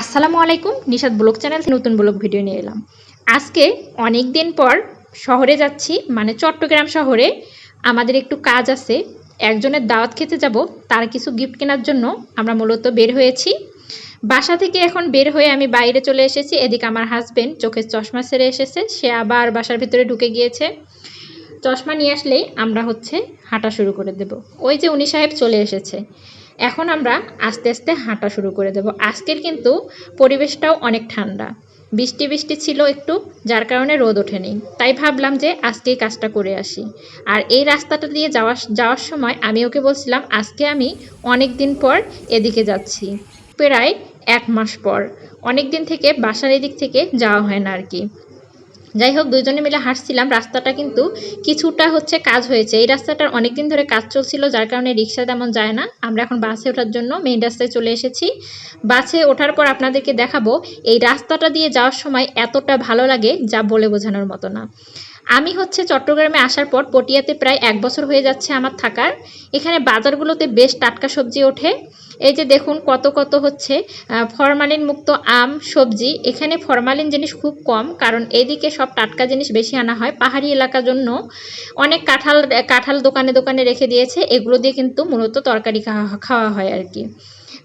আসসালামু আলাইকুম Nishad vlog channel নতুন ব্লগ ভিডিও নিয়ে এলাম। আজকে অনেক দিন পর শহরে যাচ্ছি মানে চট্টগ্রাম শহরে। আমাদের একটু কাজ আছে, একজনের দাওয়াত খেতে যাব, তার কিছু গিফট কেনার জন্য আমরা মূলত বের হয়েছি। বাসা থেকে এখন বের হয়ে আমি বাইরে চলে এসেছি, এদিকে আমার হাজবেন্ড চোখের চশমা সেরে এসেছে, সে আবার বাসার ভিতরে ঢুকে গিয়েছে। চশমা নিয়ে আসলেই আমরা হচ্ছে হাঁটা শুরু করে দেব। ওই যে উনি সাহেব চলে এসেছে। এখন আমরা আস্তে আস্তে হাঁটা শুরু করে দেব। আজকের কিন্তু পরিবেশটাও অনেক ঠান্ডা। বৃষ্টি বৃষ্টি ছিল একটু, যার কারণে রোদ ওঠেনি। তাই ভাবলাম যে আজকেই কাজটা করে আসি। আর এই রাস্তাটা দিয়ে যাওয়ার যাওয়ার সময় আমি ওকে বলছিলাম, আজকে আমি অনেক দিন পর এদিকে যাচ্ছি। প্রায় এক মাস পর। অনেক দিন থেকে বাসার এদিক থেকে যাওয়া হয় না আর কি। যাই হোক দুজনে মিলে হাঁটছিলাম। রাস্তাটা কিন্তু কিছুটা হচ্ছে কাজ হয়েছে। এই রাস্তাটার অনেকদিন ধরে কাজ চলছিল, যার কারণে রিক্সা তেমন যায় না। আমরা এখন বাসে ওঠার জন্য মেইন রাস্তায় চলে এসেছি। বাসে ওঠার পর আপনাদেরকে দেখাবো, এই রাস্তাটা দিয়ে যাওয়ার সময় এতটা ভালো লাগে যা বলে বোঝানোর মতো না। আমি হচ্ছে চট্টগ্রামে আসার পর পটিয়াতে প্রায় এক বছর হয়ে যাচ্ছে আমার থাকার। এখানে বাজারগুলোতে বেশ টাটকা সবজি ওঠে। এই যে দেখুন কত কত হচ্ছে ফরমালিন মুক্ত আম, সবজি। এখানে ফরমালিন জিনিস খুব কম, কারণ এদিকে সব টাটকা জিনিস বেশি আনা হয়। পাহাড়ি এলাকার জন্য অনেক কাঁঠাল কাঁঠাল দোকানে দোকানে রেখে দিয়েছে। এগুলো দিয়ে কিন্তু মূলত তরকারি খাওয়া হয় আর কি।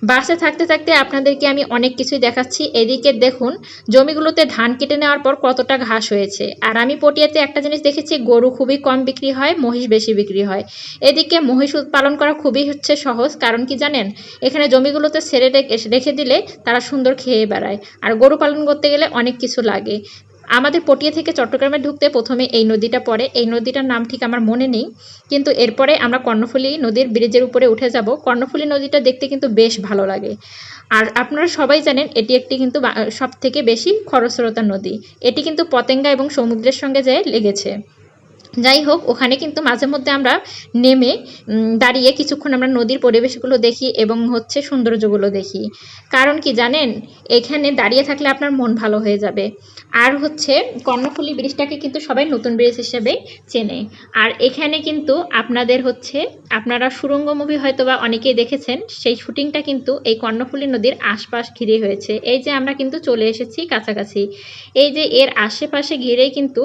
বাসে থাকতে থাকতে আপনাদেরকে আমি অনেক কিছুই দেখাচ্ছি। এদিকে দেখুন, জমিগুলোতে ধান কেটে নেওয়ার পর কতটা ঘাস হয়েছে। আর আমি পটিয়াতে একটা জিনিস দেখেছি, গরু খুবই কম বিক্রি হয়, মহিষ বেশি বিক্রি হয়। এদিকে মহিষ পালন করা খুবই হচ্ছে সহজ, কারণ কি জানেন? এখানে জমিগুলোতে সেরে রেখে দিলে তারা সুন্দর খেয়ে বেড়ায়। আর গরু পালন করতে গেলে অনেক কিছু লাগে। আমাদের পটিয়া থেকে চট্টগ্রামে ঢুকতে প্রথমে এই নদীটা পড়ে। এই নদীটার নাম ঠিক আমার মনে নেই, কিন্তু এরপরে আমরা কর্ণফুলী নদীর ব্রিজের উপরে উঠে যাব। কর্ণফুলী নদীটা দেখতে কিন্তু বেশ ভালো লাগে। আর আপনারা সবাই জানেন, এটি একটি কিন্তু সব থেকে বেশি খরস্রোতা নদী। এটি কিন্তু পতেঙ্গা এবং সমুদ্রের সঙ্গে যেয়ে লেগেছে। যাই হোক, ওখানে কিন্তু মাঝে মধ্যে আমরা নেমে দাঁড়িয়ে কিছুক্ষণ আমরা নদীর পরিবেশগুলো দেখি এবং হচ্ছে সৌন্দর্যগুলো দেখি। কারণ কি জানেন? এখানে দাঁড়িয়ে থাকলে আপনার মন ভালো হয়ে যাবে। আর হচ্ছে কর্ণফুলী ব্রিজটাকে কিন্তু সবাই নতুন ব্রিজ হিসেবে চেনে। আর এখানে কিন্তু আপনাদের হচ্ছে, আপনারা সুরঙ্গ মুভি হয়তো বা অনেকেই দেখেছেন, সেই শুটিংটা কিন্তু এই কর্ণফুলী নদীর আশপাশ ঘিরে হয়েছে। এই যে আমরা কিন্তু চলে এসেছি কাছাকাছি। এই যে এর আশেপাশে ঘিরেই কিন্তু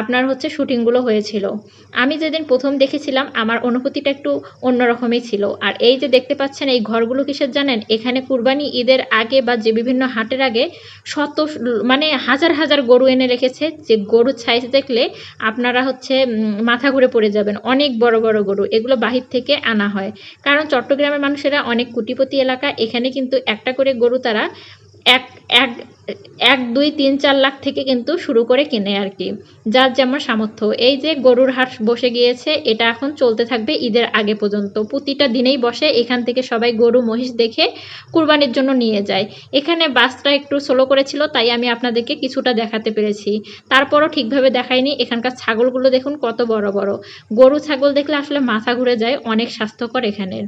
আপনার হচ্ছে শুটিংগুলো হয়েছিল আমি যেদিন প্রথম দেখেছিলাম, আমার অনুভূতিটা একটু অন্যরকমই ছিল। আর এই যে দেখতে পাচ্ছেন, এই ঘরগুলো কিসের জানেন? এখানে কুরবানি ঈদের আগে বা যে বিভিন্ন হাটের আগে শত মানে হাজার হাজার গরু এনে রেখেছে। যে গরুর সাইজ দেখলে আপনারা হচ্ছে মাথা ঘুরে পড়ে যাবেন। অনেক বড় বড় গরু। এগুলো বাহির থেকে আনা হয়। কারণ চট্টগ্রামের মানুষেরা অনেক কুটিপতি এলাকা। এখানে কিন্তু একটা করে গরু তারা এক এক এক, দুই, তিন, চার লাখ থেকে কিন্তু শুরু করে কেনে আর কি। যার যেমন সামর্থ্য। এই যে গরুর হাট বসে গিয়েছে, এটা এখন চলতে থাকবে ঈদের আগে পর্যন্ত। প্রতিটা দিনেই বসে, এখান থেকে সবাই গরু, মহিষ দেখে কুরবানির জন্য নিয়ে যায়। এখানে বাসটা একটু স্লো করেছিল, তাই আমি আপনাদেরকে কিছুটা দেখাতে পেরেছি। তারপরও ঠিকভাবে দেখাইনি এখানকার ছাগলগুলো দেখুন কত বড় বড়। গরু, ছাগল দেখলে আসলে মাথা ঘুরে যায়, অনেক স্বাস্থ্যকর এখানের।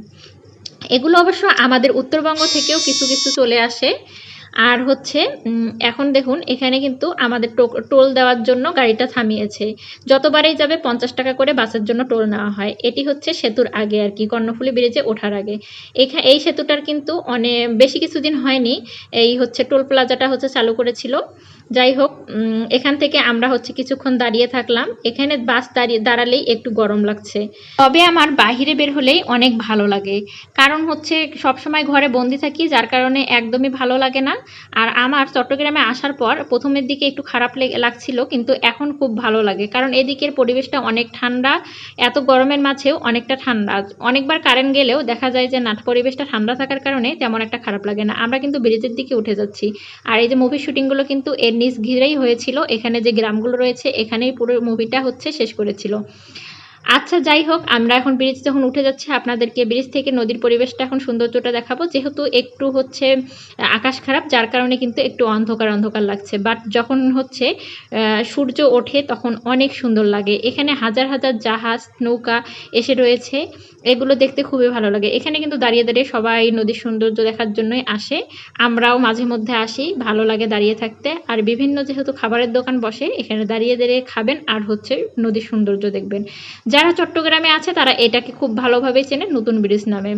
এগুলো অবশ্য আমাদের উত্তরবঙ্গ থেকেও কিছু কিছু চলে আসে। আর হচ্ছে এখন দেখুন, এখানে কিন্তু আমাদের টোল দেওয়ার জন্য গাড়িটা থামিয়েছে। যতবারই যাবে পঞ্চাশ টাকা করে বাসের জন্য টোল নেওয়া হয়। এটি হচ্ছে সেতুর আগে আর কি, কর্ণফুলী ব্রিজে ওঠার আগে। এখানে এই সেতুটার কিন্তু অনেক বেশি কিছুদিন হয়নি। এই হচ্ছে টোল প্লাজাটা হচ্ছে চালু করেছিল। যাই হোক এখান থেকে আমরা হচ্ছে কিছুক্ষণ দাঁড়িয়ে থাকলাম। এখানে বাস দাঁড়িয়ে, দাঁড়ালেই একটু গরম লাগছে। তবে আমার বাইরে বের হলেই অনেক ভালো লাগে। কারণ হচ্ছে সবসময় ঘরে বন্দি থাকি, যার কারণে একদমই ভালো লাগে না। আর আমার চট্টগ্রামে আসার পর প্রথমের দিকে একটু খারাপ লেগে- লাগছিল, কিন্তু এখন খুব ভালো লাগে। কারণ এদিকের পরিবেশটা অনেক ঠান্ডা। এত গরমের মাঝেও অনেকটা ঠান্ডা। অনেকবার কারেন্ট গেলেও দেখা যায় যে নাট পরিবেশটা ঠান্ডা থাকার কারণে তেমন একটা খারাপ লাগে না। আমরা কিন্তু ব্রিজের দিকে উঠে যাচ্ছি। আর এই যে মুভি শুটিংগুলো কিন্তু এর নিচ ঘিরেই হয়েছিল। এখানে যে গ্রামগুলো রয়েছে এখানেই পুরো মুভিটা হচ্ছে শেষ করেছিল। আচ্ছা যাই হোক, আমরা এখন ব্রিজ যখন উঠে যাচ্ছি, আপনাদেরকে ব্রিজ থেকে নদীর পরিবেশটা এখন সৌন্দর্যটা দেখাবো। যেহেতু একটু হচ্ছে আকাশ খারাপ, যার কারণে কিন্তু একটু অন্ধকার অন্ধকার লাগছে। বাট যখন হচ্ছে সূর্য ওঠে, তখন অনেক সুন্দর লাগে। এখানে হাজার হাজার জাহাজ, নৌকা এসে রয়েছে। এগুলো দেখতে খুবই ভালো লাগে। এখানে কিন্তু দাঁড়িয়ে দাঁড়িয়ে সবাই নদীর সৌন্দর্য দেখার জন্যই আসে। আমরাও মাঝে মধ্যে আসি, ভালো লাগে দাঁড়িয়ে থাকতে। আর বিভিন্ন যেহেতু খাবারের দোকান বসে, এখানে দাঁড়িয়ে দাঁড়িয়ে খাবেন আর হচ্ছে নদীর সৌন্দর্য দেখবেন। যারা চট্টগ্রামে আছে তারা এটাকে খুব ভালোভাবে চেনে নতুন ব্রিজ নামে।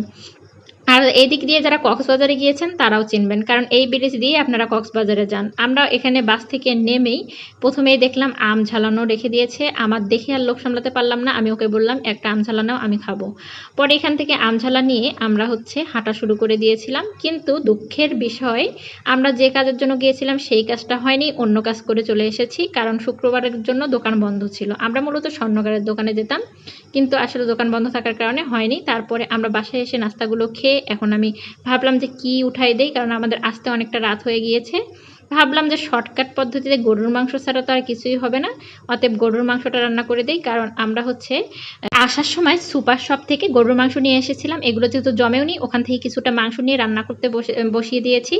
আর এই দিক দিয়ে যারা কক্সবাজারে গিয়েছেন, তারাও চিনবেন। কারণ এই ব্রিজ দিয়ে আপনারা কক্সবাজারে যান। আমরা এখানে বাস থেকে নেমেই প্রথমেই দেখলাম আম ঝালানো রেখে দিয়েছে। আমার দেখে আর লোক সামলাতে পারলাম না। আমি ওকে বললাম, একটা আম ঝালানো আমি খাব। পরে এখান থেকে আম ঝালা নিয়ে আমরা হচ্ছে হাঁটা শুরু করে দিয়েছিলাম। কিন্তু দুঃখের বিষয়, আমরা যে কাজের জন্য গিয়েছিলাম, সেই কাজটা হয়নি। অন্য কাজ করে চলে এসেছি। কারণ শুক্রবারের জন্য দোকান বন্ধ ছিল। আমরা মূলত স্বর্ণকারের দোকানে যেতাম। কিন্তু আসলে দোকান বন্ধ থাকার কারণে হয়নি। তারপরে আমরা বাসায় এসে নাস্তাগুলো খেয়ে এখন আমি ভাবলাম যে কি উঠাই দেই কারণ আমাদের আসতে অনেকটা রাত হয়ে গিয়েছে। ভাবলাম যে শর্টকাট পদ্ধতিতে গরুর মাংস ছাড়া তো আর কিছুই হবে না। অতএব গরুর মাংসটা রান্না করে দেই, কারণ আমরা হচ্ছে আসার সময় সুপার শপ থেকে গরুর মাংস নিয়ে এসেছিলাম। এগুলো যেহেতু জমেও নি, ওখান থেকে কিছুটা মাংস নিয়ে রান্না করতে বসে বসিয়ে দিয়েছি।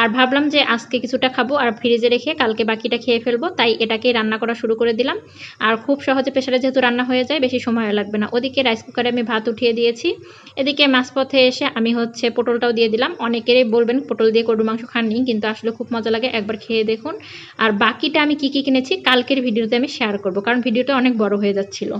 আর ভাবলাম যে আজকে কিছুটা খাব, আর ফ্রিজে রেখে কালকে বাকিটা খেয়ে ফেলব, তাই এটাকেই রান্না করা শুরু করে দিলাম। আর খুব সহজে প্রেশারে যেহেতু রান্না হয়ে যায়, বেশি সময় লাগবে না। ওদিকে রাইস কুকারে আমি ভাত উঠিয়ে দিয়েছি। এদিকে মাঝপথে এসে আমি হচ্ছে পটলটাও দিয়ে দিলাম। অনেকেরই বলবেন পটল দিয়ে গরুর মাংস খাননি, কিন্তু আসলে খুব মজা লাগে। একবার খেয়ে দেখুন। আর বাকিটা আমি কি কি কিনেছি, কালকের ভিডিওতে আমি শেয়ার করব, কারণ ভিডিওটা অনেক বড় হয়ে যাচ্ছিল।